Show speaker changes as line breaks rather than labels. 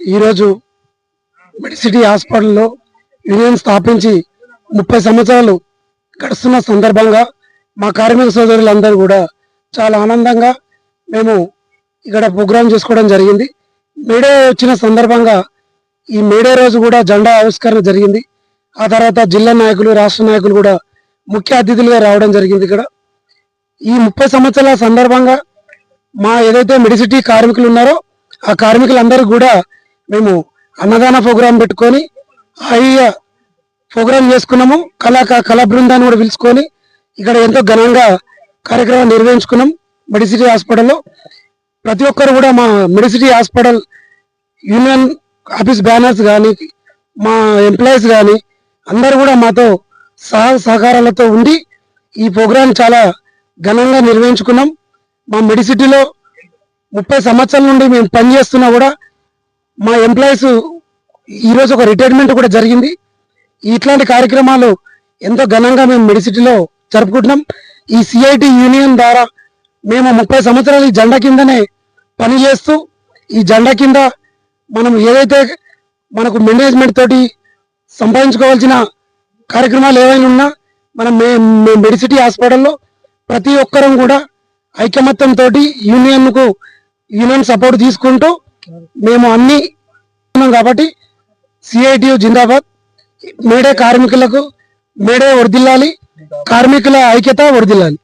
ఈరోజు మెడిసిటీ హాస్పిటల్లో యూనియన్ స్థాపించి ముప్పై సంవత్సరాలు గడుస్తున్న సందర్భంగా మా కార్మిక సోదరులందరూ కూడా చాలా ఆనందంగా మేము ఇక్కడ ప్రోగ్రాం చేసుకోవడం జరిగింది. మేడే వచ్చిన సందర్భంగా ఈ మేడే రోజు కూడా జెండా ఆవిష్కరణ జరిగింది. ఆ తర్వాత జిల్లా నాయకులు రాష్ట్ర నాయకులు కూడా ముఖ్య అతిథులుగా రావడం జరిగింది ఇక్కడ. ఈ ముప్పై సంవత్సరాల సందర్భంగా మా ఏదైతే మెడిసిటీ కార్మికులు ఉన్నారో ఆ కార్మికులందరూ కూడా మేము అన్నదాన ప్రోగ్రాం పెట్టుకొని అయ్య ప్రోగ్రాం చేసుకున్నాము. కళాక కళా బృందాన్ని కూడా పిలుచుకొని ఇక్కడ ఎంతో ఘనంగా కార్యక్రమం నిర్వహించుకున్నాం మెడిసిటీ హాస్పిటల్లో. ప్రతి ఒక్కరు కూడా మా Medicity hospital union office banners కానీ మా ఎంప్లాయీస్ కానీ అందరూ కూడా మాతో సహ సహకారాలతో ఉండి ఈ ప్రోగ్రాం చాలా ఘనంగా నిర్వహించుకున్నాం. మా మెడిసిటీలో ముప్పై సంవత్సరాల నుండి మేము పనిచేస్తున్నా కూడా మా ఎంప్లాయీస్ ఈరోజు ఒక రిటైర్మెంట్ కూడా జరిగింది. ఇట్లాంటి కార్యక్రమాలు ఎంతో ఘనంగా మేము మెడిసిటీలో జరుపుకుంటున్నాం. ఈ సిఐటి యూనియన్ ద్వారా మేము ముప్పై సంవత్సరాలు ఈ జెండా కిందనే పనిచేస్తూ ఈ జెండా కింద మనం ఏదైతే మనకు మేనేజ్మెంట్ తోటి సంపాదించుకోవాల్సిన కార్యక్రమాలు ఏవైనా ఉన్నా మనం మే మెడిసిటీ హాస్పిటల్లో ప్రతి ఒక్కరం కూడా ఐకమత్యంతో యూనియన్కు యూనియన్ యూనియన్ సపోర్ట్ తీసుకుంటూ మేము అన్ని ఉన్నాం కాబట్టి సిఐటియు జిందాబాద్. మేడే కార్మికులకు మేడే వరదిల్లాలి కార్మికుల ఐక్యత వరదిల్లాలి